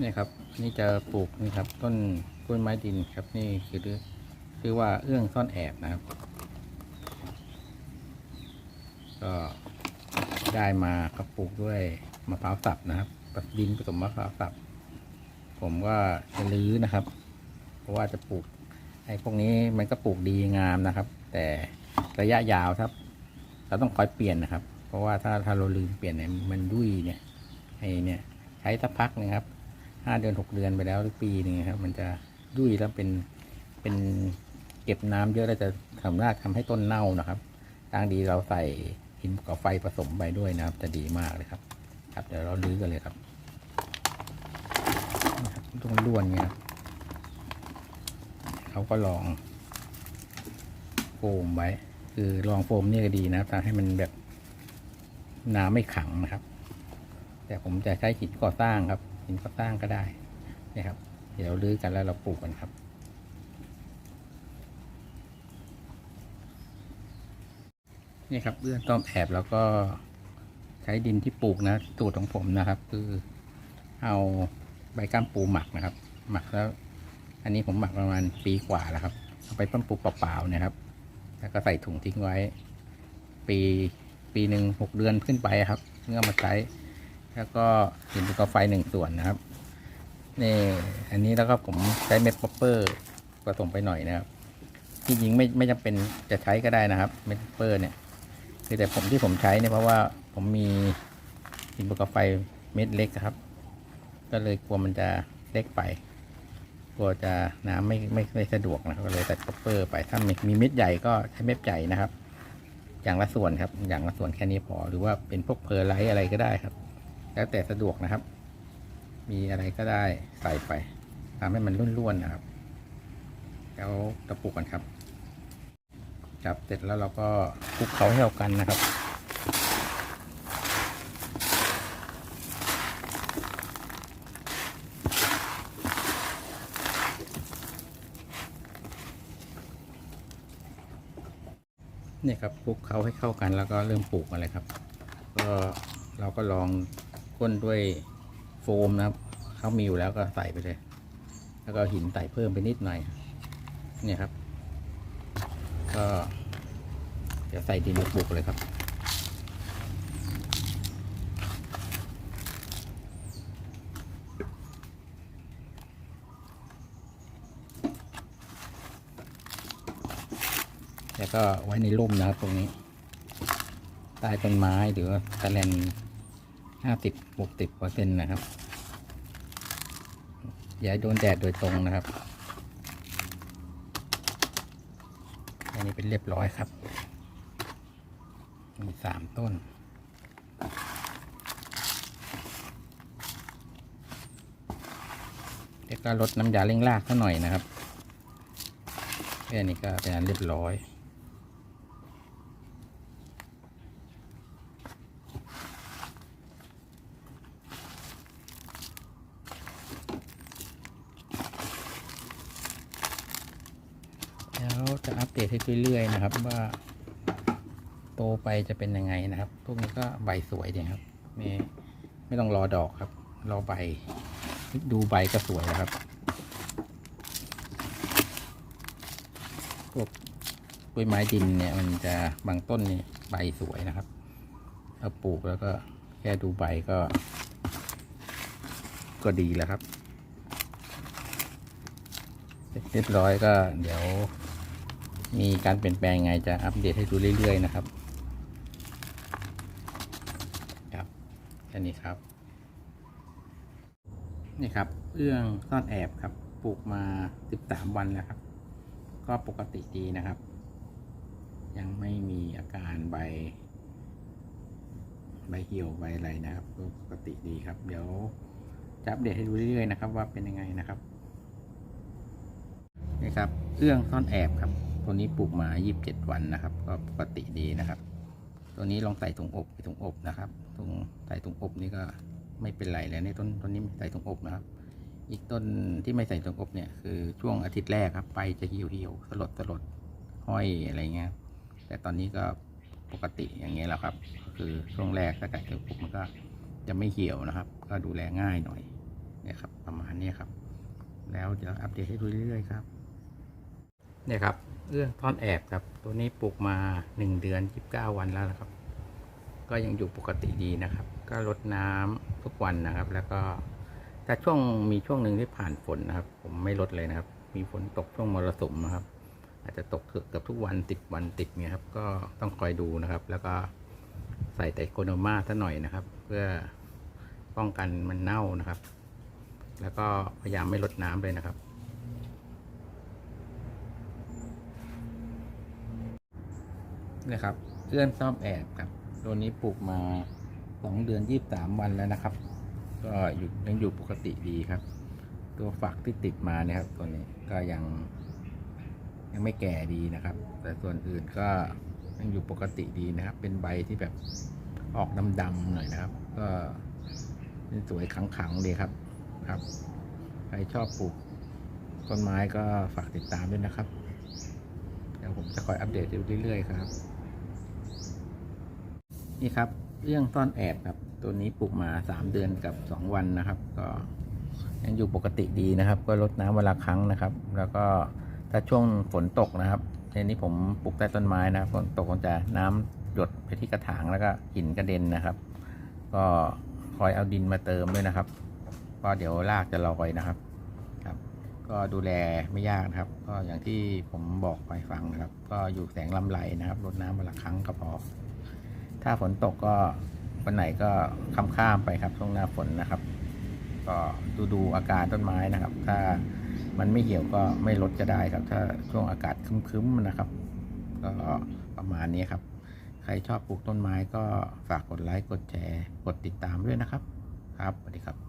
นี่ครับนี่จะปลูกนี่ครับต้นกล้วยไม้ดินครับนี่คือชื่องคือว่าเอื้องซ่อนแอบนะครับ ก็ได้มาก็ปลูกด้วยมะพร้าวสับนะครับกับดินผสมมะพร้าวสับผมก็จะรื้อนะครับ เพราะว่าจะปลูกไอ้พวกนี้มันก็ปลูกดีงามนะครับ แต่ระยะยาวครับ เราต้องคอยเปลี่ยนนะครับ เพราะว่าถ้าถ้าเราลืมเปลี่ยนเนี่ยมันยุ่ยเนี่ยไอ้เนี่ยใช้สักพักนึงครับ ห้าเดือนหกเดือนไปแล้วหรือปีนึงครับ มันจะยุ่ยแล้วเป็นเป็นเก็บน้ำเยอะแล้วจะสามารถทำให้ต้นเน่านะครับทางดีเราใส่หินภูเขาไฟผสมไปด้วยนะครับ จะดีมากเลยครับ ครับเดี๋ยวเราลื้อกันเลยครับนะครับต้องล้วนเนี่ยเขาก็ลองโฟมไว้ คือลองโฟมนี่ก็ดีนะครับทำให้มันแบบน้ำไม่ขังนะครับ แต่ผมจะใช้หินก่อสร้างครับ หินก่อสร้างก็ได้นี่ครับ เดี๋ยวรื้อกันแล้วเราปลูกกันครับนี่ครับเอื้อนต้อมแอบแล้วก็ใช้ดินที่ปลูกนะสูตรของผมนะครับ คือเอาใบก้ามปูหมักนะครับ หมักแล้ว อันนี้ผมหมักประมาณปีกว่าแล้วครับ เอาไปต้นปลูกเปล่าๆเนะครับ แล้วก็ใส่ถุงทิ้งไว้ ปีปีหนึ่งหกเดือนขึ้นไปครับเมื่อมาใช้ แล้วก็หินภูเขาไฟหนึ่งส่วนนะครับนี่อันนี้แล้วก็ผมใช้เม็ดป๊อปเปอร์ผสมไปหน่อยนะครับจริงไม่ไม่จำเป็นจะใช้ก็ได้นะครับเม็ดป๊อปเปอร์เนี่ยคือแต่ผมที่ผมใช้เนี่ยเพราะว่าผมมีหินภูเขาไฟเม็ดเล็กครับ ก็เลยกลัวมันจะเล็กไปกลัวจะน้ำไม่ไม่ไม่สะดวกนะก็เลยใส่ป๊อปเปอร์ไปถ้ามีมีเม็ดใหญ่ก็ใช้เม็ดใหญ่นะครับ อย่างละส่วนครับ อย่างละส่วนแค่นี้พอหรือว่าเป็นพวกเพอร์ไลท์อะไรก็ได้ครับ แล้วแต่สะดวกนะครับ มีอะไรก็ได้ใส่ไปทำให้มันร่วนๆนะครับ แล้วตะปุกกันครับจับเสร็จแล้วเราก็คลุกเขาให้เข้ากันนะครับเนี่ยครับคลุกเขาให้เข้ากันแล้วก็เริ่มปลูกมาเลยครับ ก็เราก็ลอง ก้นด้วยโฟมนะครับเขามีอยู่แล้วก็ใส่ไปเลย แล้วก็หินใส่เพิ่มไปนิดหน่อยเนี่ยครับ ก็เดี๋ยวใส่ดินมาปลูกเลยครับแล้วก็ไว้ในร่มนะครับตรงนี้ ใต้ต้นไม้หรือว่าตะแลน ห้าสิบหกสิบเปอร์เซ็นต์นะครับ อย่าโดนแดดโดยตรงนะครับ อันนี้เป็นเรียบร้อยครับ มีสามต้นเดี๋ยวก็ลดน้ำยาเร่งรากเขาหน่อยนะครับแค่นี้ก็เป็นอันเรียบร้อย แล้ว จะอัปเดตให้เรื่อยๆนะครับ ว่า โตไปจะเป็นยังไงนะครับ พวกนี้ก็ใบสวยดีครับไม่ไม่ต้องรอดอกครับ รอใบ ดูใบก็สวยแล้วครับพวกกล้วยไม้ดินเนี่ยมันจะบางต้นนี่ใบสวยนะครับถ้าปลูกแล้วก็แค่ดูใบก็ ก็ดีแล้วครับเรียบร้อยก็เดี๋ยว มีการเปลี่ยนแปลงไงจะอัปเดตให้ดูเรื่อยๆนะครับครับแค่นี้ครับนี่ครับเอื้องซ่อนแอบครับปลูกมา 13 วันแล้วครับ ก็ปกติดีนะครับ ยังไม่มีอาการใบ ใบเหี่ยวใบอะไรนะครับก็ปกติดีครับ เดี๋ยวจะอัปเดตให้ดูเรื่อยๆนะครับ ว่าเป็นยังไงนะครับนี่ครับเอื้องซ่อนแอบครับ ตัวนี้ปลูกมา27 วันนะครับ ก็ปกติดีนะครับ ตัวนี้ลองใส่ถุงอบไปถุงอบนะครับถุงใส่ถุงอบนี่ก็ไม่เป็นไรเลยในต้นต้นนี้ไม่ใส่ถุงอบนะครับ อีกต้นที่ไม่ใส่ถุงอบเนี่ยคือช่วงอาทิตย์แรกครับไปจะเหี่ยวเหี่ยวสลดสลดห้อยอะไรเงี้ย แต่ตอนนี้ก็ปกติอย่างเงี้ยแหละครับคือช่วงแรกถ้าใส่ถุงอบมันก็จะไม่เหี่ยวนะครับ ก็ดูแลง่ายหน่อยเนี่ยครับประมาณนี้ครับ แล้วเดี๋ยวอัปเดตให้ดูเรื่อยๆครับ เนี่ยครับเอื้องท่อนแอบครับ ตัวนี้ปลูกมาหนึ่งเดือนยี่สิบเก้าวันแล้วนะครับ ก็ยังอยู่ปกติดีนะครับ ก็รดน้ำทุกวันนะครับ แล้วก็แต่ช่วงมีช่วงหนึ่งที่ผ่านฝนนะครับ ผมไม่ลดเลยนะครับ มีฝนตกช่วงมรสุมนะครับ อาจจะตกเกือบทุกวันติดวันติดเนี่ยครับ ก็ต้องคอยดูนะครับ แล้วก็ใส่แต่โคโนมาซะหน่อยนะครับ เพื่อป้องกันมันเน่านะครับ แล้วก็พยายามไม่ลดน้ำเลยนะครับ นะครับเอื้อนซ่อมแอบครับตัวนี้ปลูกมาสองเดือนยี่สามวันแล้วนะครับ ก็อยู่ยังอยู่ปกติดีครับ ตัวฝักที่ติดมาเนี่ยครับ ตัวนี้ก็ยัง ยังไม่แก่ดีนะครับ แต่ส่วนอื่นก็ยังอยู่ปกติดีนะครับ เป็นใบที่แบบออกดำๆหน่อยนะครับ ก็สวยขังๆเลยครับครับ ใครชอบปลูกต้นไม้ก็ฝากติดตามด้วยนะครับ เดี๋ยวผมจะคอยอัปเดตเรื่อยๆครับ นี่ครับเรื่องต้อนแอบครับ ตัวนี้ปลูกมาสามเดือนกับสองวันนะครับ ก็ยังอยู่ปกติดีนะครับ ก็ลดน้ำเวลาครั้งนะครับ แล้วก็ถ้าช่วงฝนตกนะครับในนี้ผมปลูกใต้ต้นไม้นะครับฝนตกก็จะน้ำหยดไปที่กระถางแล้วก็หินกระเด็นนะครับ ก็คอยเอาดินมาเติมด้วยนะครับก็เดี๋ยวรากจะลอยนะครับครับ ก็ดูแลไม่ยากนะครับ ก็อย่างที่ผมบอกไปฟังนะครับ ก็อยู่แสงลำไรนะครับรดน้ำวันละครั้งก็พอ ถ้าฝนตกก็วันไหนก็ข้ามข้ามไปครับช่วงหน้าฝนนะครับ ก็ดูดูอาการต้นไม้นะครับ ถ้ามันไม่เหี่ยวก็ไม่ลดจะได้ครับ ถ้าช่วงอากาศคึ้มๆนะครับ ก็ประมาณนี้ครับ ใครชอบปลูกต้นไม้ก็ฝากกดไลค์กดแชร์ กดติดตามด้วยนะครับ ครับสวัสดีครับ